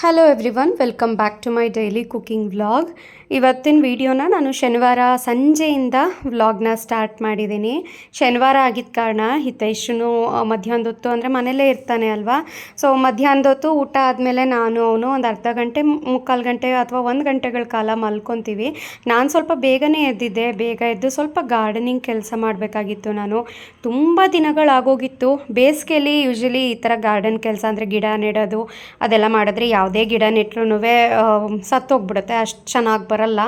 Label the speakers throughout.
Speaker 1: Hello everyone welcome back to my daily cooking vlog ಇವತ್ತಿನ ವಿಡಿಯೋನ ನಾನು ಶನಿವಾರ ಸಂಜೆಯಿಂದ ವ್ಲಾಗ್ನ ಸ್ಟಾರ್ಟ್ ಮಾಡಿದ್ದೀನಿ. ಶನಿವಾರ ಆಗಿದ್ದ ಕಾರಣ ಹಿತೈಷನು ಮಧ್ಯಾಹ್ನದ ಹೊತ್ತು ಅಂದರೆ ಮನೇಲೇ ಇರ್ತಾನೆ ಅಲ್ವಾ? ಸೊ ಮಧ್ಯಾಹ್ನದ ಹೊತ್ತು ಊಟ ಆದಮೇಲೆ ನಾನು, ಅವನು ಒಂದು ಅರ್ಧ ಗಂಟೆ, ಮುಕ್ಕಾಲು ಗಂಟೆ ಅಥವಾ ಒಂದು ಗಂಟೆಗಳ ಕಾಲ ಮಲ್ಕೊತೀವಿ. ನಾನು ಸ್ವಲ್ಪ ಬೇಗನೆ ಎದ್ದಿದ್ದೆ. ಬೇಗ ಎದ್ದು ಸ್ವಲ್ಪ ಗಾರ್ಡನಿಂಗ್ ಕೆಲಸ ಮಾಡಬೇಕಾಗಿತ್ತು ನಾನು. ತುಂಬ ದಿನಗಳಾಗೋಗಿತ್ತು ಬೇಸಿಗೆಯಲ್ಲಿ ಯೂಶ್ವಲಿ ಈ ಥರ ಗಾರ್ಡನ್ ಕೆಲಸ ಅಂದರೆ ಗಿಡ ನೆಡೋದು, ಅದೆಲ್ಲ ಮಾಡಿದ್ರೆ ಯಾವುದೇ ಗಿಡ ನೆಟ್ರೂ ಸತ್ತೋಗ್ಬಿಡುತ್ತೆ ಅಷ್ಟು ಚೆನ್ನಾಗಿ ಬರಲ್ಲ.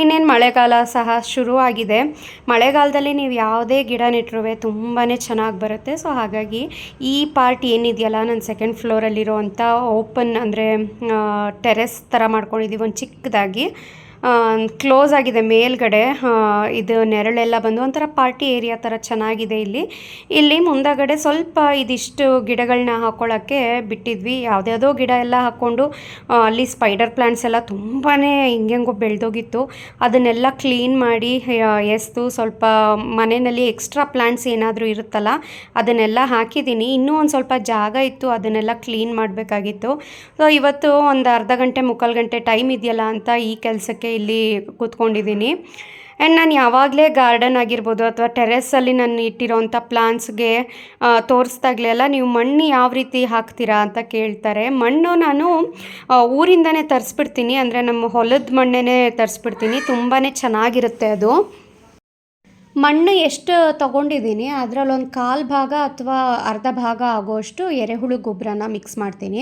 Speaker 1: ಇನ್ನೇನು ಮಳೆಗಾಲ ಸಹ ಶುರುವಾಗಿದೆ ಮಳೆಗಾಲದಲ್ಲಿ ನೀವು ಯಾವುದೇ ಗಿಡ ನೆಟ್ಟರು ತುಂಬಾ ಚೆನ್ನಾಗಿ ಬರುತ್ತೆ. ಸೊ, ಹಾಗಾಗಿ ಈ ಪಾರ್ಟ್ ಏನಿದೆಯಲ್ಲ ನನ್ನ ಸೆಕೆಂಡ್ ಫ್ಲೋರಲ್ಲಿರೋ ಅಂಥ ಓಪನ್ ಅಂದರೆ ಟೆರೆಸ್ ಥರ ಮಾಡ್ಕೊಂಡಿದ್ದೀವಿ ಒಂದು ಚಿಕ್ಕದಾಗಿ. ಕ್ಲೋಸ್ ಆಗಿದೆ ಮೇಲ್ಗಡೆ. ಇದು ನೆರಳೆಲ್ಲ ಬಂದು ಒಂಥರ ಪಾರ್ಟಿ ಏರಿಯಾ ಥರ ಚೆನ್ನಾಗಿದೆ ಇಲ್ಲಿ. ಇಲ್ಲಿ ಮುಂದಗಡೆ ಸ್ವಲ್ಪ ಇದಿಷ್ಟು ಗಿಡಗಳನ್ನ ಹಾಕೊಳ್ಳೋಕ್ಕೆ ಬಿಟ್ಟಿದ್ವಿ. ಯಾವುದ್ಯಾವುದೋ ಗಿಡ ಎಲ್ಲ ಹಾಕ್ಕೊಂಡು ಅಲ್ಲಿ ಸ್ಪೈಡರ್ ಪ್ಲ್ಯಾಂಟ್ಸ್ ಎಲ್ಲ ತುಂಬಾ ಹಿಂಗೆಂಗೋ ಬೆಳೆದೋಗಿತ್ತು. ಅದನ್ನೆಲ್ಲ ಕ್ಲೀನ್ ಮಾಡಿ ಎಸ್ತು. ಸ್ವಲ್ಪ ಮನೆಯಲ್ಲಿ ಎಕ್ಸ್ಟ್ರಾ ಪ್ಲ್ಯಾಂಟ್ಸ್ ಏನಾದರೂ ಇರುತ್ತಲ್ಲ, ಅದನ್ನೆಲ್ಲ ಹಾಕಿದ್ದೀನಿ. ಇನ್ನೂ ಒಂದು ಸ್ವಲ್ಪ ಜಾಗ ಇತ್ತು, ಅದನ್ನೆಲ್ಲ ಕ್ಲೀನ್ ಮಾಡಬೇಕಾಗಿತ್ತು. ಸೊ ಇವತ್ತು ಒಂದು ಅರ್ಧ ಗಂಟೆ, ಮುಕ್ಕಾಲು ಗಂಟೆ ಟೈಮ್ ಇದೆಯಲ್ಲ ಅಂತ ಈ ಕೆಲಸಕ್ಕೆ ಇಲ್ಲಿ ಕೂತ್ಕೊಂಡಿದ್ದೀನಿ. ಆ್ಯಂಡ್ ನಾನು ಯಾವಾಗಲೇ ಗಾರ್ಡನ್ ಆಗಿರ್ಬೋದು ಅಥವಾ ಟೆರೆಸಲ್ಲಿ ನಾನು ಇಟ್ಟಿರೋವಂಥ ಪ್ಲಾಂಟ್ಸ್ಗೆ ತೋರಿಸ್ದಾಗಲೆಲ್ಲ ನೀವು ಮಣ್ಣು ಯಾವ ರೀತಿ ಹಾಕ್ತೀರಾ ಅಂತ ಕೇಳ್ತಾರೆ. ಮಣ್ಣು ನಾನು ಊರಿಂದನೇ ತರಿಸ್ಬಿಡ್ತೀನಿ. ಅಂದರೆ ನಮ್ಮ ಹೊಲದ ಮಣ್ಣೇ ತರಿಸ್ಬಿಡ್ತೀನಿ. ತುಂಬಾ ಚೆನ್ನಾಗಿರುತ್ತೆ ಅದು. ಮಣ್ಣು ಎಷ್ಟು ತೊಗೊಂಡಿದ್ದೀನಿ, ಅದರಲ್ಲೊಂದು ಕಾಲು ಭಾಗ ಅಥವಾ ಅರ್ಧ ಭಾಗ ಆಗೋಷ್ಟು ಎರೆಹುಳು ಗೊಬ್ಬರನ ಮಿಕ್ಸ್ ಮಾಡ್ತೀನಿ.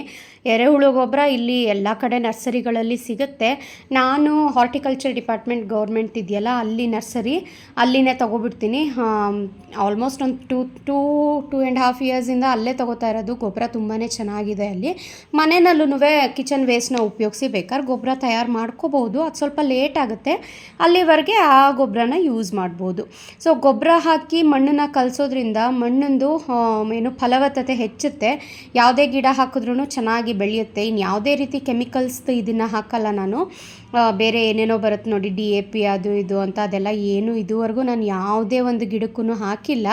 Speaker 1: ಎರೆಹುಳು ಗೊಬ್ಬರ ಇಲ್ಲಿ ಎಲ್ಲ ಕಡೆ ನರ್ಸರಿಗಳಲ್ಲಿ ಸಿಗುತ್ತೆ. ನಾನು ಹಾರ್ಟಿಕಲ್ಚರ್ ಡಿಪಾರ್ಟ್ಮೆಂಟ್ ಗೌರ್ಮೆಂಟ್ ಇದೆಯಲ್ಲ, ಅಲ್ಲಿ ನರ್ಸರಿ, ಅಲ್ಲಿನೇ ತೊಗೊಬಿಡ್ತೀನಿ. ಆಲ್ಮೋಸ್ಟ್ ಒಂದು two two two and half ಇಯರ್ಸಿಂದ ಅಲ್ಲೇ ತೊಗೋತಾ ಇರೋದು. ಗೊಬ್ಬರ ತುಂಬಾ ಚೆನ್ನಾಗಿದೆ ಅಲ್ಲಿ. ಮನೆಯಲ್ಲೂ ಕಿಚನ್ ವೇಸ್ಟ್ನ ಉಪಯೋಗಿಸಿ ಬೇಕಾದ್ರೆ ಗೊಬ್ಬರ ತಯಾರು ಮಾಡ್ಕೋಬೋದು. ಅದು ಸ್ವಲ್ಪ ಲೇಟ್ ಆಗುತ್ತೆ. ಅಲ್ಲಿವರೆಗೆ ಆ ಗೊಬ್ಬರನ ಯೂಸ್ ಮಾಡ್ಬೋದು. ಸೊ ಗೊಬ್ಬರ ಹಾಕಿ ಮಣ್ಣನ್ನು ಕಲಸೋದ್ರಿಂದ ಮಣ್ಣಂದು ಏನು ಫಲವತ್ತತೆ ಹೆಚ್ಚುತ್ತೆ. ಯಾವುದೇ ಗಿಡ ಹಾಕಿದ್ರೂ ಚೆನ್ನಾಗಿ ಬೆಳೆಯುತ್ತೆ. ಇನ್ನು ಯಾವುದೇ ರೀತಿ ಕೆಮಿಕಲ್ಸ್ ಇದನ್ನು ಹಾಕಲ್ಲ ನಾನು. ಬೇರೆ ಏನೇನೋ ಬರುತ್ತೆ ನೋಡಿ, ಡಿ ಎ ಪಿ ಅದು ಇದು ಅಂತ ಅದೆಲ್ಲ ಏನು ಇದುವರೆಗೂ ನಾನು ಯಾವುದೇ ಒಂದು ಗಿಡಕ್ಕೂ ಹಾಕಿಲ್ಲ.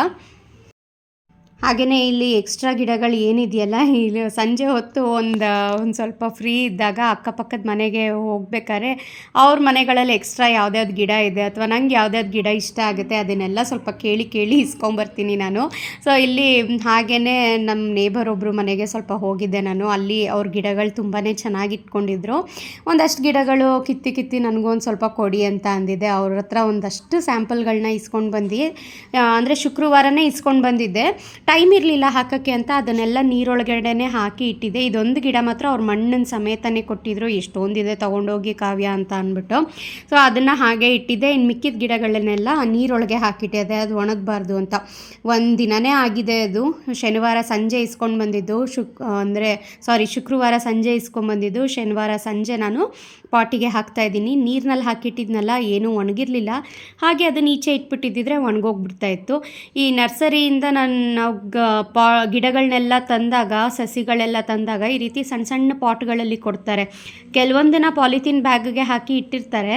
Speaker 1: ಹಾಗೆಯೇ ಇಲ್ಲಿ ಎಕ್ಸ್ಟ್ರಾ ಗಿಡಗಳು ಏನಿದೆಯಲ್ಲ, ಇಲ್ಲಿ ಸಂಜೆ ಹೊತ್ತು ಒಂದು ಒಂದು ಸ್ವಲ್ಪ ಫ್ರೀ ಇದ್ದಾಗ ಅಕ್ಕಪಕ್ಕದ ಮನೆಗೆ ಹೋಗ್ಬೇಕಾದ್ರೆ ಅವ್ರ ಮನೆಗಳಲ್ಲಿ ಎಕ್ಸ್ಟ್ರಾ ಯಾವ್ದ್ಯಾವ್ದು ಗಿಡ ಇದೆ ಅಥವಾ ನಂಗೆ ಯಾವ್ದ್ಯಾವ್ದು ಗಿಡ ಇಷ್ಟ ಆಗುತ್ತೆ ಅದನ್ನೆಲ್ಲ ಸ್ವಲ್ಪ ಕೇಳಿ ಕೇಳಿ ಇಸ್ಕೊಂಬರ್ತೀನಿ ನಾನು. ಸೊ ಇಲ್ಲಿ ಹಾಗೆಯೇ ನಮ್ಮ ನೇಬರ್ ಒಬ್ಬರು ಮನೆಗೆ ಸ್ವಲ್ಪ ಹೋಗಿದ್ದೆ ನಾನು. ಅಲ್ಲಿ ಅವ್ರ ಗಿಡಗಳು ತುಂಬಾ ಚೆನ್ನಾಗಿ ಇಟ್ಕೊಂಡಿದ್ರು. ಒಂದಷ್ಟು ಗಿಡಗಳು ಕಿತ್ತಿ ಕಿತ್ತಿ ನನಗೂ ಒಂದು ಸ್ವಲ್ಪ ಕೊಡಿ ಅಂತ ಅಂದಿದ್ದೆ ಅವ್ರ ಹತ್ರ ಒಂದಷ್ಟು ಸ್ಯಾಂಪಲ್ಗಳನ್ನ ಇಸ್ಕೊಂಡು ಬಂದು ಅಂದರೆ ಶುಕ್ರವಾರನೇ ಇಸ್ಕೊಂಡು ಬಂದಿದ್ದೆ. ಟೈಮ್ ಇರಲಿಲ್ಲ ಹಾಕೋಕ್ಕೆ ಅಂತ ಅದನ್ನೆಲ್ಲ ನೀರೊಳಗಡೆನೆ ಹಾಕಿ ಇಟ್ಟಿದ್ದೆ. ಇದೊಂದು ಗಿಡ ಮಾತ್ರ ಅವ್ರ ಮಣ್ಣಿನ ಸಮೇತನೇ ಕೊಟ್ಟಿದ್ರು. ಎಷ್ಟೊಂದಿದೆ ತೊಗೊಂಡೋಗಿ ಕಾವ್ಯ ಅಂತ ಅಂದ್ಬಿಟ್ಟು. ಸೊ ಅದನ್ನು ಹಾಗೆ ಇಟ್ಟಿದ್ದೆ. ಇನ್ನು ಮಿಕ್ಕಿದ ಗಿಡಗಳನ್ನೆಲ್ಲ ನೀರೊಳಗೆ ಹಾಕಿಟ್ಟಿದೆ ಅದು ಒಣಗಬಾರ್ದು ಅಂತ. ಒಂದು ದಿನವೇ ಆಗಿದೆ ಅದು. ಶನಿವಾರ ಸಂಜೆ ಇಸ್ಕೊಂಡು ಬಂದಿದ್ದು. ಶುಕ್, ಅಂದರೆ ಸಾರಿ ಶುಕ್ರವಾರ ಸಂಜೆ ಇಸ್ಕೊಂಡು ಬಂದಿದ್ದು. ಶನಿವಾರ ಸಂಜೆ ನಾನು ಪಾಟಿಗೆ ಹಾಕ್ತಾ ಇದ್ದೀನಿ. ನೀರಿನಲ್ಲಿ ಹಾಕಿಟ್ಟಿದ್ನಲ್ಲ, ಏನೂ ಒಣಗಿರಲಿಲ್ಲ. ಹಾಗೆ ಅದನ್ನು ಈಚೆ ಇಟ್ಬಿಟ್ಟಿದ್ದಿದ್ರೆ ಒಣಗೋಗ್ಬಿಡ್ತಾ ಇತ್ತು. ಈ ನರ್ಸರಿಯಿಂದ ನಾನು ನಾವು ಪಾ ಗಿಡಗಳನ್ನೆಲ್ಲ ತಂದಾಗ, ಸಸಿಗಳೆಲ್ಲ ತಂದಾಗ ಈ ರೀತಿ ಸಣ್ಣ ಸಣ್ಣ ಪಾಟ್ಗಳಲ್ಲಿ ಕೊಡ್ತಾರೆ. ಕೆಲವೊಂದನ್ನು ಪಾಲಿಥೀನ್ ಬ್ಯಾಗ್ಗೆ ಹಾಕಿ ಇಟ್ಟಿರ್ತಾರೆ.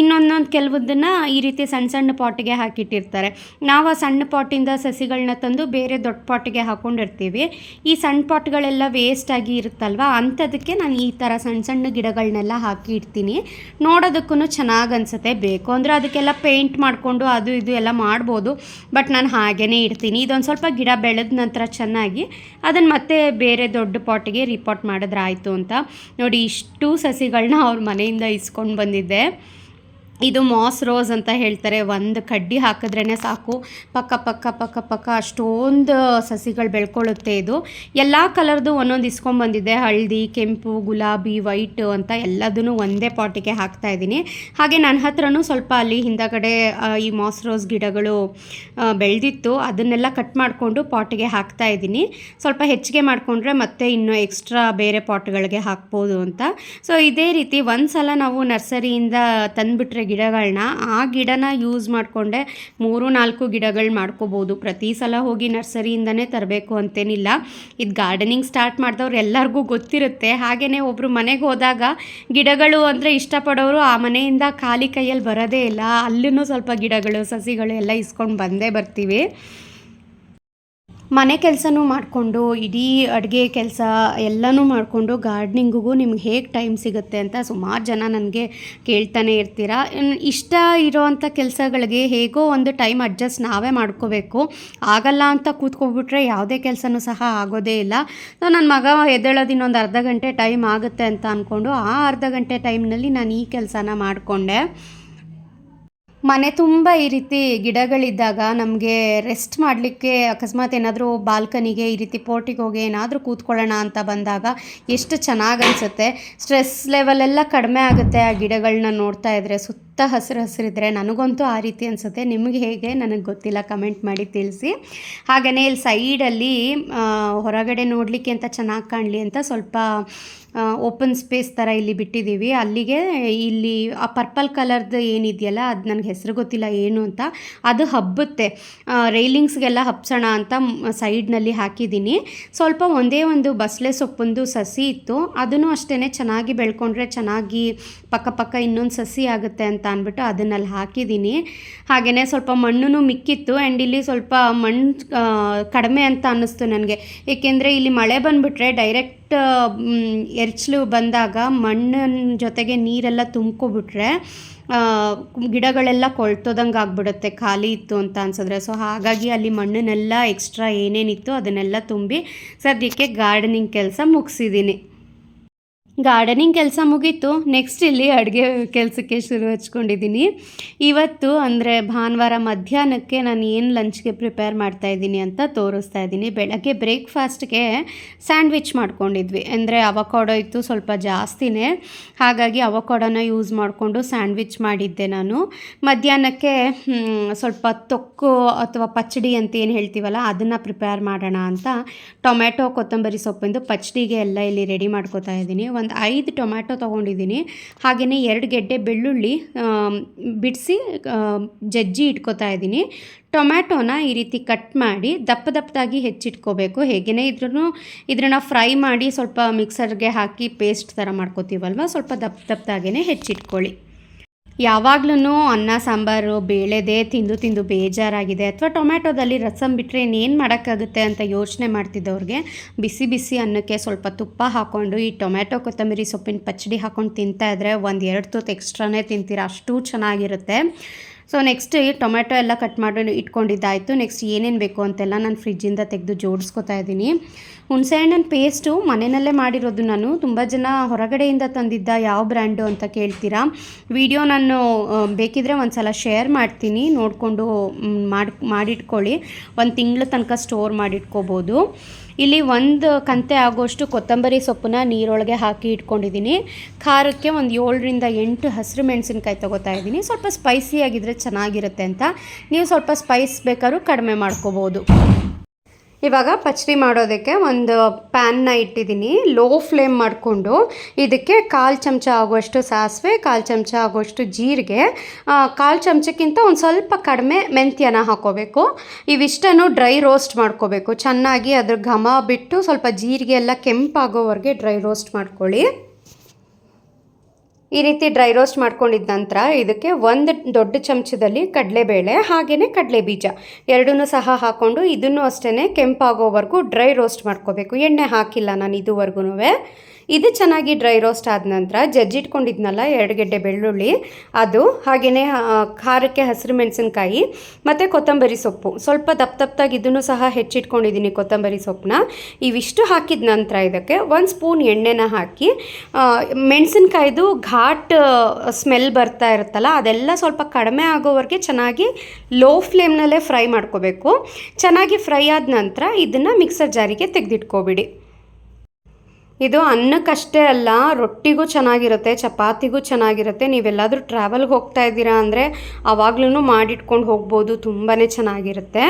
Speaker 1: ಇನ್ನೊಂದೊಂದು ಕೆಲವೊಂದನ್ನು ಈ ರೀತಿ ಸಣ್ಣ ಸಣ್ಣ ಪಾಟಿಗೆ ಹಾಕಿಟ್ಟಿರ್ತಾರೆ. ನಾವು ಆ ಸಣ್ಣ ಪಾಟಿಂದ ಸಸಿಗಳನ್ನ ತಂದು ಬೇರೆ ದೊಡ್ಡ ಪಾಟಿಗೆ ಹಾಕೊಂಡಿರ್ತೀವಿ. ಈ ಸಣ್ಣ ಪಾಟ್ಗಳೆಲ್ಲ ವೇಸ್ಟ್ ಆಗಿ ಇರುತ್ತಲ್ವ? ಅಂಥದಕ್ಕೆ ನಾನು ಈ ಥರ ಸಣ್ಣ ಸಣ್ಣ ಗಿಡಗಳನ್ನೆಲ್ಲ ಹಾಕಿ ಇಡ್ತೀನಿ. ನೋಡೋದಕ್ಕೂ ಚೆನ್ನಾಗಿ ಅನಿಸುತ್ತೆ. ಬೇಕು ಅಂದರೆ ಅದಕ್ಕೆಲ್ಲ ಪೇಂಟ್ ಮಾಡಿಕೊಂಡು ಅದು ಇದು ಎಲ್ಲ ಮಾಡ್ಬೋದು. ಬಟ್ ನಾನು ಹಾಗೇ ಇಡ್ತೀನಿ. ಇದೊಂದು ಸ್ವಲ್ಪ ಗಿಡ ಬೆಳೆದ ನಂತರ ಚೆನ್ನಾಗಿ ಅದನ್ನು ಮತ್ತೆ ಬೇರೆ ದೊಡ್ಡ ಪಾಟಿಗೆ ರಿಪೋರ್ಟ್ ಮಾಡಿದ್ರೆ ಆಯಿತು ಅಂತ. ನೋಡಿ ಇಷ್ಟು ಸಸಿಗಳನ್ನ ಅವ್ರ ಮನೆಯಿಂದ ಇಸ್ಕೊಂಡು ಬಂದಿದ್ದೆ. ಇದು ಮಾಸ್ ರೋಸ್ ಅಂತ ಹೇಳ್ತಾರೆ. ಒಂದು ಕಡ್ಡಿ ಹಾಕಿದ್ರೇ ಸಾಕು. ಪಕ್ಕ ಪಕ್ಕ ಪಕ್ಕ ಪಕ್ಕ ಅಷ್ಟೊಂದು ಸಸಿಗಳು ಬೆಳ್ಕೊಳ್ಳುತ್ತೆ ಇದು. ಎಲ್ಲ ಕಲರ್ದು ಒಂದೊಂದು ಇಸ್ಕೊಂಬಂದಿದ್ದೆ ಹಳದಿ, ಕೆಂಪು, ಗುಲಾಬಿ, ವೈಟ್ ಅಂತ ಎಲ್ಲದನ್ನು ಒಂದೇ ಪಾಟಿಗೆ ಹಾಕ್ತಾ ಇದ್ದೀನಿ. ಹಾಗೆ ನನ್ನ ಹತ್ರನೂ ಸ್ವಲ್ಪ ಅಲ್ಲಿ ಹಿಂದಗಡೆ ಈ ಮಾಸ್ ರೋಸ್ ಗಿಡಗಳು ಬೆಳೆದಿತ್ತು. ಅದನ್ನೆಲ್ಲ ಕಟ್ ಮಾಡಿಕೊಂಡು ಪಾಟಿಗೆ ಹಾಕ್ತಾ ಇದ್ದೀನಿ. ಸ್ವಲ್ಪ ಹೆಚ್ಚಿಗೆ ಮಾಡಿಕೊಂಡ್ರೆ ಮತ್ತೆ ಇನ್ನೂ ಎಕ್ಸ್ಟ್ರಾ ಬೇರೆ ಪಾಟ್ಗಳಿಗೆ ಹಾಕ್ಬೋದು ಅಂತ. ಸೊ, ಇದೇ ರೀತಿ ಒಂದು ಸಲ ನಾವು ನರ್ಸರಿಯಿಂದ ತಂದುಬಿಟ್ರೆ ಗಿಡಗಳನ್ನ ಆ ಗಿಡನ ಯೂಸ್ ಮಾಡಿಕೊಂಡೆ ಮೂರು ನಾಲ್ಕು ಗಿಡಗಳು ಮಾಡ್ಕೋಬೋದು. ಪ್ರತಿ ಸಲ ಹೋಗಿ ನರ್ಸರಿಯಿಂದನೇ ತರಬೇಕು ಅಂತೇನಿಲ್ಲ. ಇದು ಗಾರ್ಡನಿಂಗ್ ಸ್ಟಾರ್ಟ್ ಮಾಡಿದವ್ರು ಎಲ್ಲರಿಗೂ ಗೊತ್ತಿರುತ್ತೆ. ಹಾಗೆಯೇ ಒಬ್ಬರು ಮನೆಗೆ ಹೋದಾಗ ಗಿಡಗಳು ಅಂದರೆ ಇಷ್ಟಪಡೋರು ಆ ಮನೆಯಿಂದ ಖಾಲಿ ಕೈಯಲ್ಲಿ ಬರೋದೇ ಇಲ್ಲ. ಅಲ್ಲೂ ಸ್ವಲ್ಪ ಗಿಡಗಳು, ಸಸಿಗಳು ಎಲ್ಲ ಇಸ್ಕೊಂಡು ಬಂದೇ ಬರ್ತೀವಿ. ಮನೆ ಕೆಲಸನೂ ಮಾಡಿಕೊಂಡು, ಇಡೀ ಅಡುಗೆ ಕೆಲಸ ಎಲ್ಲನೂ ಮಾಡಿಕೊಂಡು ಗಾರ್ಡ್ನಿಂಗಿಗೂ ನಿಮ್ಗೆ ಹೇಗೆ ಟೈಮ್ ಸಿಗುತ್ತೆ ಅಂತ ಸುಮಾರು ಜನ ನನಗೆ ಕೇಳ್ತಾನೆ ಇರ್ತೀರ. ಇಷ್ಟ ಇರೋವಂಥ ಕೆಲಸಗಳಿಗೆ ಹೇಗೋ ಒಂದು ಟೈಮ್ ಅಡ್ಜಸ್ಟ್ ನಾವೇ ಮಾಡ್ಕೋಬೇಕು. ಆಗಲ್ಲ ಅಂತ ಕೂತ್ಕೊಬಿಟ್ರೆ ಯಾವುದೇ ಕೆಲಸನೂ ಸಹ ಆಗೋದೇ ಇಲ್ಲ. ಸೊ ನನ್ನ ಮಗ ಎದ್ದೇಳೋದು ಇನ್ನೊಂದು ಅರ್ಧ ಗಂಟೆ ಟೈಮ್ ಆಗುತ್ತೆ ಅಂತ ಅಂದ್ಕೊಂಡು ಆ ಅರ್ಧ ಗಂಟೆ ಟೈಮ್ನಲ್ಲಿ ನಾನು ಈ ಕೆಲಸನ ಮಾಡಿಕೊಂಡೆ. ಮನೆ ತುಂಬ ಈ ರೀತಿ ಗಿಡಗಳಿದ್ದಾಗ ನಮಗೆ ರೆಸ್ಟ್ ಮಾಡಲಿಕ್ಕೆ ಅಕಸ್ಮಾತ್ ಏನಾದರೂ ಬಾಲ್ಕನಿಗೆ ಈ ರೀತಿ ಪೋರ್ಟಿಗೆ ಹೋಗಿ ಏನಾದರೂ ಕೂತ್ಕೊಳ್ಳೋಣ ಅಂತ ಬಂದಾಗ ಎಷ್ಟು ಚೆನ್ನಾಗಿ ಅನಿಸುತ್ತೆ. ಸ್ಟ್ರೆಸ್ ಲೆವೆಲೆಲ್ಲ ಕಡಿಮೆ ಆಗುತ್ತೆ ಆ ಗಿಡಗಳನ್ನ ನೋಡ್ತಾ ಇದ್ದರೆ ಸುತ್ತ ಹಸಿರು ಹಸಿರಿದ್ರೆ ನನಗಂತೂ ಆ ರೀತಿ ಅನಿಸುತ್ತೆ. ನಿಮಗೆ ಹೇಗೆ? ನನಗೆ ಗೊತ್ತಿಲ್ಲ. ಕಮೆಂಟ್ ಮಾಡಿ ತಿಳಿಸಿ. ಹಾಗೆಯೇ ಇಲ್ಲಿ ಸೈಡಲ್ಲಿ ಹೊರಗಡೆ ನೋಡಲಿಕ್ಕೆ ಅಂತ ಚೆನ್ನಾಗಿ ಕಾಣಲಿ ಅಂತ ಸ್ವಲ್ಪ ಓಪನ್ ಸ್ಪೇಸ್ ಥರ ಇಲ್ಲಿ ಬಿಟ್ಟಿದ್ದೀವಿ. ಅಲ್ಲಿಗೆ ಇಲ್ಲಿ, ಆ ಪರ್ಪಲ್ ಕಲರ್ದು ಏನಿದೆಯಲ್ಲ, ಅದು ನನಗೆ ಹೆಸರು ಗೊತ್ತಿಲ್ಲ ಏನು ಅಂತ. ಅದು ಹಬ್ಬುತ್ತೆ. ರೈಲಿಂಗ್ಸ್ಗೆಲ್ಲ ಹಬ್ಸೋಣ ಅಂತ ಸೈಡ್ನಲ್ಲಿ ಹಾಕಿದ್ದೀನಿ. ಸ್ವಲ್ಪ ಒಂದೇ ಒಂದು ಬಸಳೆ ಸೊಪ್ಪೊಂದು ಸಸಿ ಇತ್ತು. ಅದನ್ನು ಅಷ್ಟೇ ಚೆನ್ನಾಗಿ ಬೆಳ್ಕೊಂಡ್ರೆ ಚೆನ್ನಾಗಿ ಪಕ್ಕ ಪಕ್ಕ ಇನ್ನೊಂದು ಸಸಿ ಆಗುತ್ತೆ ಅಂತ ಅಂದ್ಬಿಟ್ಟು ಅದನ್ನಲ್ಲಿ ಹಾಕಿದ್ದೀನಿ. ಹಾಗೆಯೇ ಸ್ವಲ್ಪ ಮಣ್ಣು ಮಿಕ್ಕಿತ್ತು. ಆ್ಯಂಡ್ ಇಲ್ಲಿ ಸ್ವಲ್ಪ ಮಣ್ಣು ಕಡಿಮೆ ಅಂತ ಅನ್ನಿಸ್ತು ನನಗೆ. ಏಕೆಂದರೆ ಇಲ್ಲಿ ಮಳೆ ಬಂದುಬಿಟ್ರೆ ಡೈರೆಕ್ಟ್ ಎರ್ಚ್ಲು ಬಂದಾಗ ಮಣ್ಣಿನ ಜೊತೆಗೆ ನೀರೆಲ್ಲ ತುಂಬ್ಕೊಬಿಟ್ರೆ ಗಿಡಗಳೆಲ್ಲ ಕೊಳ್ತೋದಂಗೆ ಆಗ್ಬಿಡುತ್ತೆ. ಖಾಲಿ ಇತ್ತು ಅಂತ ಅನ್ಸಿದ್ರೆ. ಸೊ ಹಾಗಾಗಿ ಅಲ್ಲಿ ಮಣ್ಣನ್ನೆಲ್ಲ ಎಕ್ಸ್ಟ್ರಾ ಏನೇನಿತ್ತು ಅದನ್ನೆಲ್ಲ ತುಂಬಿ ಸದ್ಯಕ್ಕೆ ಗಾರ್ಡನಿಂಗ್ ಕೆಲಸ ಮುಗಿಸಿದ್ದೀನಿ. ಗಾರ್ಡನಿಂಗ್ ಕೆಲಸ ಮುಗೀತು. ನೆಕ್ಸ್ಟ್ ಇಲ್ಲಿ ಅಡುಗೆ ಕೆಲಸಕ್ಕೆ ಶುರು ಹಚ್ಕೊಂಡಿದ್ದೀನಿ ಇವತ್ತು ಅಂದರೆ ಭಾನುವಾರ ಮಧ್ಯಾಹ್ನಕ್ಕೆ ನಾನು ಏನು ಲಂಚ್ಗೆ ಪ್ರಿಪೇರ್ ಮಾಡ್ತಾ ಇದ್ದೀನಿ ಅಂತ ತೋರಿಸ್ತಾ ಇದ್ದೀನಿ. ಬೆಳಗ್ಗೆ ಬ್ರೇಕ್ಫಾಸ್ಟ್ಗೆ ಸ್ಯಾಂಡ್ವಿಚ್ ಮಾಡ್ಕೊಂಡಿದ್ವಿ. ಅಂದರೆ ಅವಕಾಡೋ ಇತ್ತು ಸ್ವಲ್ಪ ಜಾಸ್ತಿನೇ. ಹಾಗಾಗಿ ಅವಕಾಡೋನ ಯೂಸ್ ಮಾಡಿಕೊಂಡು ಸ್ಯಾಂಡ್ವಿಚ್ ಮಾಡಿದ್ದೆ ನಾನು. ಮಧ್ಯಾಹ್ನಕ್ಕೆ ಸ್ವಲ್ಪ ತೊಕ್ಕು ಅಥವಾ ಪಚ್ಚಡಿ ಅಂತ ಏನು ಹೇಳ್ತೀವಲ್ಲ, ಅದನ್ನು ಪ್ರಿಪೇರ್ ಮಾಡೋಣ ಅಂತ ಟೊಮೆಟೊ ಕೊತ್ತಂಬರಿ ಸೊಪ್ಪಿಂದು ಪಚ್ಚಡಿಗೆ ಎಲ್ಲ ಇಲ್ಲಿ ರೆಡಿ ಮಾಡ್ಕೊತಾ ಇದ್ದೀನಿ. ಒಂದು ಐದು ಟೊಮ್ಯಾಟೊ ತೊಗೊಂಡಿದ್ದೀನಿ. ಹಾಗೆಯೇ ಎರಡು ಗೆಡ್ಡೆ ಬೆಳ್ಳುಳ್ಳಿ ಬಿಡಿಸಿ ಜಜ್ಜಿ ಇಟ್ಕೋತಾ ಇದ್ದೀನಿ. ಟೊಮ್ಯಾಟೊನ ಈ ರೀತಿ ಕಟ್ ಮಾಡಿ ದಪ್ಪ ದಪ್ಪದಾಗಿ ಹೆಚ್ಚಿಟ್ಕೋಬೇಕು. ಹೇಗೇ ಇದ್ರೂ ಇದನ್ನು ಫ್ರೈ ಮಾಡಿ ಸ್ವಲ್ಪ ಮಿಕ್ಸರ್ಗೆ ಹಾಕಿ ಪೇಸ್ಟ್ ಥರ ಮಾಡ್ಕೋತೀವಲ್ವ? ಸ್ವಲ್ಪ ದಪ್ಪ ದಪ್ಪದಾಗೇ ಹೆಚ್ಚಿಟ್ಕೊಳ್ಳಿ. ಯಾವಾಗ್ಲೂ ಅನ್ನ, ಸಾಂಬಾರು ಬೇಳೆದೇ ತಿಂದು ತಿಂದು ಬೇಜಾರಾಗಿದೆ. ಅಥವಾ ಟೊಮ್ಯಾಟೊದಲ್ಲಿ ರಸಂ ಬಿಟ್ಟರೆ ಇನ್ನೇನು ಮಾಡೋಕ್ಕಾಗುತ್ತೆ ಅಂತ ಯೋಚನೆ ಮಾಡ್ತಿದ್ದವ್ರಿಗೆ ಬಿಸಿ ಬಿಸಿ ಅನ್ನಕ್ಕೆ ಸ್ವಲ್ಪ ತುಪ್ಪ ಹಾಕ್ಕೊಂಡು ಈ ಟೊಮ್ಯಾಟೊ, ಕೊತ್ತಂಬರಿ ಸೊಪ್ಪಿನ ಪಚ್ಚಡಿ ಹಾಕ್ಕೊಂಡು ತಿಂತಾ ಇದ್ರೆ ಒಂದು ಎರಡು ತುತ್ತು ಎಕ್ಸ್ಟ್ರಾನೇ ತಿಂತೀರ? ಅಷ್ಟು ಚೆನ್ನಾಗಿರುತ್ತೆ. ಸೊ ನೆಕ್ಸ್ಟ್ ಟೊಮೆಟೊ ಎಲ್ಲ ಕಟ್ ಮಾಡಿ ಇಟ್ಕೊಂಡಿದ್ದಾಯಿತು. ನೆಕ್ಸ್ಟ್ ಏನೇನು ಬೇಕು ಅಂತೆಲ್ಲ ನಾನು ಫ್ರಿಜ್ಜಿಂದ ತೆಗೆದು ಜೋಡಿಸ್ಕೊತಾ ಇದ್ದೀನಿ. ಹುಣಸೆಹಣ್ಣಿನ ಪೇಸ್ಟು ಮನೆಯಲ್ಲೇ ಮಾಡಿರೋದು ನಾನು. ತುಂಬ ಜನ ಹೊರಗಡೆಯಿಂದ ತಂದಿದ್ದ ಯಾವ ಬ್ರ್ಯಾಂಡು ಅಂತ ಕೇಳ್ತೀರಾ? ವಿಡಿಯೋ ನಾನು ಬೇಕಿದ್ರೆ ಒಂದು ಸಲ ಶೇರ್ ಮಾಡ್ತೀನಿ. ನೋಡಿಕೊಂಡು ಮಾಡಿ, ಮಾಡಿಟ್ಕೊಳ್ಳಿ. ಒಂದು ತಿಂಗಳ ತನಕ ಸ್ಟೋರ್ ಮಾಡಿಟ್ಕೋಬೋದು. ಇಲ್ಲಿ ಒಂದು ಕಂತೆ ಆಗೋಷ್ಟು ಕೊತ್ತಂಬರಿ ಸೊಪ್ಪನ್ನ ನೀರೊಳಗೆ ಹಾಕಿ ಇಟ್ಕೊಂಡಿದ್ದೀನಿ. ಖಾರಕ್ಕೆ ಒಂದು ಏಳರಿಂದ ಎಂಟು ಹಸಿರು ಮೆಣಸಿನ್ಕಾಯಿ ತೊಗೋತಾ ಇದ್ದೀನಿ. ಸ್ವಲ್ಪ ಸ್ಪೈಸಿ ಆಗಿದ್ರೆ ಚೆನ್ನಾಗಿರುತ್ತೆ ಅಂತ. ನೀವು ಸ್ವಲ್ಪ ಸ್ಪೈಸ್ ಬೇಕಾದ್ರೂ ಕಡಿಮೆ ಮಾಡ್ಕೋಬೋದು. ಇವಾಗ ಪಚ್ಡಿ ಮಾಡೋದಕ್ಕೆ ಒಂದು ಪ್ಯಾನ್ನ ಇಟ್ಟಿದ್ದೀನಿ ಲೋ ಫ್ಲೇಮ್ ಮಾಡಿಕೊಂಡು ಇದಕ್ಕೆ ಕಾಲು ಚಮಚ ಆಗುವಷ್ಟು ಸಾಸಿವೆ, ಕಾಲು ಚಮಚ ಆಗುವಷ್ಟು ಜೀರಿಗೆ ಕಾಲು ಚಮಚಕ್ಕಿಂತ ಒಂದು ಸ್ವಲ್ಪ ಕಡಿಮೆ ಮೆಂತ್ಯನ ಹಾಕೋಬೇಕು. ಇವಿಷ್ಟನ್ನು ಡ್ರೈ ರೋಸ್ಟ್ ಮಾಡ್ಕೋಬೇಕು. ಚೆನ್ನಾಗಿ ಅದ್ರ ಘಮ ಬಿಟ್ಟು ಸ್ವಲ್ಪ ಜೀರಿಗೆ ಎಲ್ಲ ಕೆಂಪಾಗೋವರೆಗೆ ಡ್ರೈ ರೋಸ್ಟ್ ಮಾಡ್ಕೊಳ್ಳಿ. ಈ ರೀತಿ ಡ್ರೈ ರೋಸ್ಟ್ ಮಾಡ್ಕೊಂಡಿದ್ದ ನಂತರ ಇದಕ್ಕೆ ಒಂದು ದೊಡ್ಡ ಚಮಚದಲ್ಲಿ ಕಡಲೆಬೇಳೆ ಹಾಗೆಯೇ ಕಡಲೆ ಬೀಜ ಎರಡನ್ನೂ ಸಹ ಹಾಕ್ಕೊಂಡು ಇದನ್ನು ಅಷ್ಟೇ ಕೆಂಪಾಗೋವರೆಗೂ ಡ್ರೈ ರೋಸ್ಟ್ ಮಾಡ್ಕೋಬೇಕು. ಎಣ್ಣೆ ಹಾಕಿಲ್ಲ ನಾನು ಇದುವರೆಗೂ ಇದು ಚೆನ್ನಾಗಿ ಡ್ರೈ ರೋಸ್ಟ್ ಆದ ನಂತರ ಜಜ್ಜಿಟ್ಕೊಂಡಿದ್ನಲ್ಲ ಎರಡು ಗೆಡ್ಡೆ ಬೆಳ್ಳುಳ್ಳಿ, ಅದು ಹಾಗೆಯೇ ಖಾರಕ್ಕೆ ಹಸಿರು ಮೆಣಸಿನ್ಕಾಯಿ ಮತ್ತು ಕೊತ್ತಂಬರಿ ಸೊಪ್ಪು. ಸ್ವಲ್ಪ ದಪ್ಪ ದಪ್ಪದಾಗಿ ಇದನ್ನು ಸಹ ಹೆಚ್ಚಿಟ್ಕೊಂಡಿದ್ದೀನಿ ಕೊತ್ತಂಬರಿ ಸೊಪ್ಪನ್ನ. ಇವಿಷ್ಟು ಹಾಕಿದ ನಂತರ ಇದಕ್ಕೆ ಒಂದು ಸ್ಪೂನ್ ಎಣ್ಣೆನ ಹಾಕಿ ಮೆಣಸಿನ್ಕಾಯ್ದು ಘಾಟ್ ಸ್ಮೆಲ್ ಬರ್ತಾ ಇರುತ್ತಲ್ಲ ಅದೆಲ್ಲ ಸ್ವಲ್ಪ ಕಡಿಮೆ ಆಗೋವರೆಗೆ ಚೆನ್ನಾಗಿ ಲೋ ಫ್ಲೇಮ್ನಲ್ಲೇ ಫ್ರೈ ಮಾಡ್ಕೋಬೇಕು. ಚೆನ್ನಾಗಿ ಫ್ರೈ ಆದ ನಂತರ ಇದನ್ನು ಮಿಕ್ಸರ್ ಜಾರಿಗೆ ತೆಗೆದಿಟ್ಕೊಬಿಡಿ. ಇದು ಅನ್ನಕ್ಕಷ್ಟೇ ಅಲ್ಲ, ರೊಟ್ಟಿಗೂ ಚೆನ್ನಾಗಿರುತ್ತೆ, ಚಪಾತಿಗೂ ಚೆನ್ನಾಗಿರುತ್ತೆ. ನೀವೆಲ್ಲಾದರೂ ಟ್ರಾವೆಲ್ಗೆ ಹೋಗ್ತಾ ಇದ್ದೀರಾ ಅಂದರೆ ಆವಾಗ್ಲೂ ಮಾಡಿಟ್ಕೊಂಡು ಹೋಗ್ಬೋದು ತುಂಬಾ ಚೆನ್ನಾಗಿರುತ್ತೆ.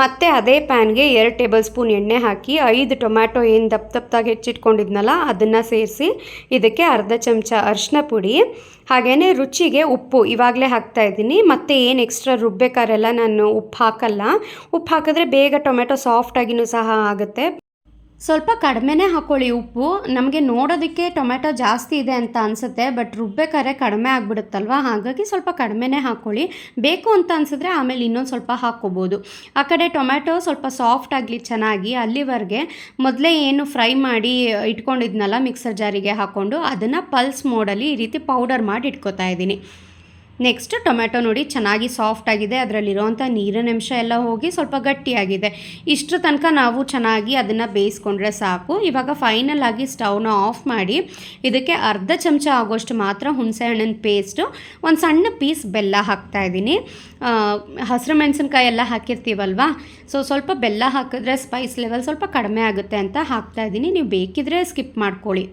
Speaker 1: ಮತ್ತು ಅದೇ ಪ್ಯಾನ್ಗೆ ಎರಡು ಟೇಬಲ್ ಸ್ಪೂನ್ ಎಣ್ಣೆ ಹಾಕಿ, ಐದು ಟೊಮ್ಯಾಟೊ ಏನು ದಪ್ಪ ದಪ್ಪದಾಗಿ ಹೆಚ್ಚಿಟ್ಕೊಂಡಿದ್ನಲ್ಲ, ಅದನ್ನು ಸೇರಿಸಿ ಇದಕ್ಕೆ ಅರ್ಧ ಚಮಚ ಅರಿಶಿನ ಪುಡಿ ಹಾಗೆಯೇ ರುಚಿಗೆ ಉಪ್ಪು, ಇವಾಗಲೇ ಹಾಕ್ತಾ ಇದ್ದೀನಿ. ಮತ್ತು ಏನು ಎಕ್ಸ್ಟ್ರಾ ರುಬ್ಬೇಕಾರೆಲ್ಲ ನಾನು ಉಪ್ಪು ಹಾಕಲ್ಲ. ಉಪ್ಪು ಹಾಕಿದ್ರೆ ಬೇಗ ಟೊಮೆಟೊ ಸಾಫ್ಟಾಗಿಯೂ ಸಹ ಆಗುತ್ತೆ. ಸ್ವಲ್ಪ ಕಡಿಮೆನೇ ಹಾಕ್ಕೊಳ್ಳಿ ಉಪ್ಪು. ನಮಗೆ ನೋಡೋದಕ್ಕೆ ಟೊಮೆಟೊ ಜಾಸ್ತಿ ಇದೆ ಅಂತ ಅನಿಸುತ್ತೆ, ಬಟ್ ರುಬ್ಬೇಕಾದ್ರೆ ಕಡಿಮೆ ಆಗಿಬಿಡುತ್ತಲ್ವ? ಹಾಗಾಗಿ ಸ್ವಲ್ಪ ಕಡಿಮೆನೇ ಹಾಕ್ಕೊಳ್ಳಿ ಬೇಕು ಅಂತ ಅನಿಸಿದ್ರೆ ಆಮೇಲೆ ಇನ್ನೊಂದು ಸ್ವಲ್ಪ ಹಾಕ್ಕೋಬೋದು. ಆ ಕಡೆ ಟೊಮೆಟೊ ಸ್ವಲ್ಪ ಸಾಫ್ಟ್ ಆಗಲಿ ಚೆನ್ನಾಗಿ, ಅಲ್ಲಿವರೆಗೆ ಮೊದಲೇ ಏನು ಫ್ರೈ ಮಾಡಿ ಇಟ್ಕೊಂಡಿದ್ನಲ್ಲ ಮಿಕ್ಸರ್ ಜಾರಿಗೆ ಹಾಕ್ಕೊಂಡು ಅದನ್ನು ಪಲ್ಸ್ ಮೋಡಲ್ಲಿ ಈ ರೀತಿ ಪೌಡರ್ ಮಾಡಿ ಇಟ್ಕೋತಾ ಇದ್ದೀನಿ. ನೆಕ್ಸ್ಟ್ ಟೊಮೆಟೊ ನೋಡಿ ಚೆನ್ನಾಗಿ ಸಾಫ್ಟ್ ಆಗಿದೆ. ಅದರಲ್ಲಿರೋವಂಥ ನೀರಿನ ಅಂಶ ಎಲ್ಲ ಹೋಗಿ ಸ್ವಲ್ಪ ಗಟ್ಟಿಯಾಗಿದೆ. ಇಷ್ಟರ ತನಕ ನಾವು ಚೆನ್ನಾಗಿ ಅದನ್ನು ಬೇಯಿಸ್ಕೊಂಡ್ರೆ ಸಾಕು. ಇವಾಗ ಫೈನಲ್ ಆಗಿ ಸ್ಟವ್ನ ಆಫ್ ಮಾಡಿ ಇದಕ್ಕೆ ಅರ್ಧ ಚಮಚ ಆಗೋಷ್ಟು ಮಾತ್ರ ಹುಣಸೆಹಣ್ಣಿನ ಪೇಸ್ಟು ಒಂದು ಸಣ್ಣ ಪೀಸ್ ಬೆಲ್ಲ ಹಾಕ್ತಾ ಇದ್ದೀನಿ. ಹಸಿರು ಮೆಣಸಿನ್ಕಾಯಿ ಎಲ್ಲ ಹಾಕಿರ್ತೀವಲ್ವಾ? ಸೊ ಸ್ವಲ್ಪ ಬೆಲ್ಲ ಹಾಕಿದ್ರೆ ಸ್ಪೈಸ್ ಲೆವೆಲ್ ಸ್ವಲ್ಪ ಕಡಿಮೆ ಆಗುತ್ತೆ ಅಂತ ಹಾಕ್ತಾ ಇದ್ದೀನಿ. ನೀವು ಬೇಕಿದ್ರೆ ಸ್ಕಿಪ್ ಮಾಡ್ಕೊಳ್ಳಿ.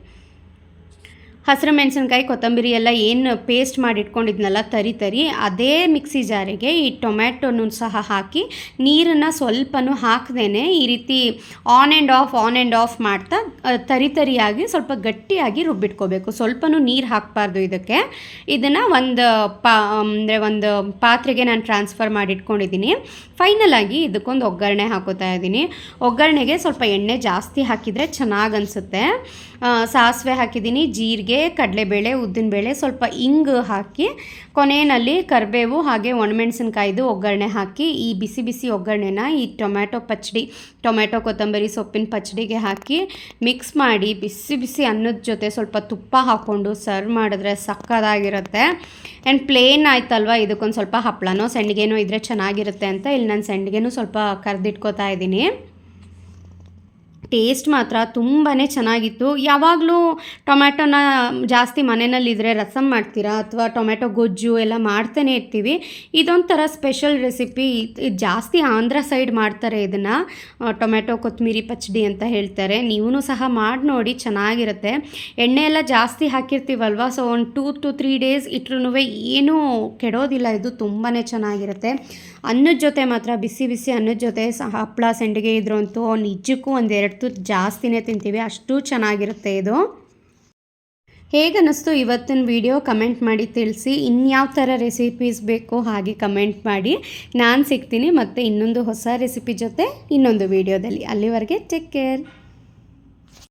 Speaker 1: ಹಸಿರು ಮೆಣಸಿನ್ಕಾಯಿ, ಕೊತ್ತಂಬರಿ ಎಲ್ಲ ಏನು ಪೇಸ್ಟ್ ಮಾಡಿ ಇಟ್ಕೊಂಡಿದ್ನಲ್ಲ ತರಿ ತರಿ, ಅದೇ ಮಿಕ್ಸಿ ಜಾರಿಗೆ ಈ ಟೊಮ್ಯಾಟೊನೂ ಸಹ ಹಾಕಿ ನೀರನ್ನು ಸ್ವಲ್ಪನೂ ಹಾಕ್ದೇ ಈ ರೀತಿ on and off on and off ಮಾಡ್ತಾ ತರಿ ತರಿಯಾಗಿ ಸ್ವಲ್ಪ ಗಟ್ಟಿಯಾಗಿ ರುಬ್ಬಿಟ್ಕೋಬೇಕು. ಸ್ವಲ್ಪನೂ ನೀರು ಹಾಕಬಾರ್ದು ಇದಕ್ಕೆ. ಇದನ್ನು ಒಂದು ಪಾ ಅಂದರೆ ಒಂದು ಪಾತ್ರೆಗೆ ನಾನು ಟ್ರಾನ್ಸ್ಫರ್ ಮಾಡಿ ಇಟ್ಕೊಂಡಿದ್ದೀನಿ ಫೈನಲ್ ಆಗಿ ಇದಕ್ಕೊಂದು ಒಗ್ಗರಣೆ ಹಾಕೋತಾ ಇದ್ದೀನಿ. ಒಗ್ಗರಣೆಗೆ ಸ್ವಲ್ಪ ಎಣ್ಣೆ ಜಾಸ್ತಿ ಹಾಕಿದರೆ ಚೆನ್ನಾಗಿ ಅನಿಸುತ್ತೆ. ಸಾಸಿವೆ ಹಾಕಿದ್ದೀನಿ, ಜೀರಿಗೆ, ಕಡಲೆಬೇಳೆ, ಉದ್ದಿನಬೇಳೆ, ಸ್ವಲ್ಪ ಇಂಗು ಹಾಕಿ ಕೊನೆಯಲ್ಲಿ ಕರಿಬೇವು ಹಾಗೆ ಒಣಮೆಣಸಿನ್ಕಾಯ್ದು ಒಗ್ಗರಣೆ ಹಾಕಿ, ಈ ಬಿಸಿ ಬಿಸಿ ಒಗ್ಗರಣೆನ ಈ ಟೊಮ್ಯಾಟೊ ಪಚ್ಚಡಿ ಟೊಮ್ಯಾಟೊ ಕೊತ್ತಂಬರಿ ಸೊಪ್ಪಿನ ಪಚ್ಚಡಿಗೆ ಹಾಕಿ ಮಿಕ್ಸ್ ಮಾಡಿ ಬಿಸಿ ಬಿಸಿ ಅನ್ನದ ಜೊತೆ ಸ್ವಲ್ಪ ತುಪ್ಪ ಹಾಕ್ಕೊಂಡು ಸರ್ವ್ ಮಾಡಿದ್ರೆ ಸಕ್ಕದಾಗಿರುತ್ತೆ. ಆ್ಯಂಡ್ ಪ್ಲೇನ್ ಆಯ್ತಲ್ವ, ಇದಕ್ಕೊಂದು ಸ್ವಲ್ಪ ಹಪ್ಪಳನೋ ಸಂಡಿಗೆನೋ ಇದ್ದರೆ ಚೆನ್ನಾಗಿರುತ್ತೆ ಅಂತ ಇಲ್ಲಿ ನಾನು ಸಂಡಿಗೆನೂ ಸ್ವಲ್ಪ ಕರೆದಿಟ್ಕೋತಾ ಇದ್ದೀನಿ. ಟೇಸ್ಟ್ ಮಾತ್ರ ತುಂಬಾ ಚೆನ್ನಾಗಿತ್ತು. ಯಾವಾಗಲೂ ಟೊಮ್ಯಾಟೊನ ಜಾಸ್ತಿ ಮನೆಯಲ್ಲಿದ್ದರೆ ರಸಂ ಮಾಡ್ತೀರಾ ಅಥವಾ ಟೊಮ್ಯಾಟೊ ಗೊಜ್ಜು ಎಲ್ಲ ಮಾಡ್ತಾನೆ ಇರ್ತೀವಿ. ಇದೊಂಥರ ಸ್ಪೆಷಲ್ ರೆಸಿಪಿ. ಇದು ಜಾಸ್ತಿ ಆಂಧ್ರ ಸೈಡ್ ಮಾಡ್ತಾರೆ ಇದನ್ನು. ಟೊಮ್ಯಾಟೊ ಕೊತ್ತಂಬರಿ ಪಚ್ಚಡಿ ಅಂತ ಹೇಳ್ತಾರೆ. ನೀವೂ ಸಹ ಮಾಡಿ ನೋಡಿ, ಚೆನ್ನಾಗಿರುತ್ತೆ. ಎಣ್ಣೆ ಎಲ್ಲ ಜಾಸ್ತಿ ಹಾಕಿರ್ತೀವಲ್ವ? ಸೊ, ಒಂದು ಟೂ ಟು ತ್ರೀ ಡೇಸ್ ಇಟ್ರೂ ಏನೂ ಕೆಡೋದಿಲ್ಲ. ಇದು ತುಂಬಾ ಚೆನ್ನಾಗಿರುತ್ತೆ. ಅನ್ನದ ಜೊತೆ ಮಾತ್ರ, ಬಿಸಿ ಬಿಸಿ ಅನ್ನದ ಜೊತೆ ಸಹ ಹಪ್ಪಳ ಸಂಡಿಗೆ ಇದ್ರಂತೂ ನಿಜಕ್ಕೂ ಒಂದೆರಡು ತುತ್ತು ಜಾಸ್ತಿನೇ ತಿಂತೀವಿ, ಅಷ್ಟು ಚೆನ್ನಾಗಿರುತ್ತೆ ಇದು. ಹೇಗನ್ನಿಸ್ತು ಇವತ್ತಿನ ವಿಡಿಯೋ? ಕಮೆಂಟ್ ಮಾಡಿ ತಿಳಿಸಿ. ಇನ್ಯಾವ ಥರ ರೆಸಿಪೀಸ್ ಬೇಕು ಹಾಗೆ ಕಮೆಂಟ್ ಮಾಡಿ. ನಾನು ಸಿಗ್ತೀನಿ ಮತ್ತು ಇನ್ನೊಂದು ಹೊಸ ರೆಸಿಪಿ ಜೊತೆ ಇನ್ನೊಂದು ವಿಡಿಯೋದಲ್ಲಿ. ಅಲ್ಲಿವರೆಗೆ ಟೇಕ್ ಕೇರ್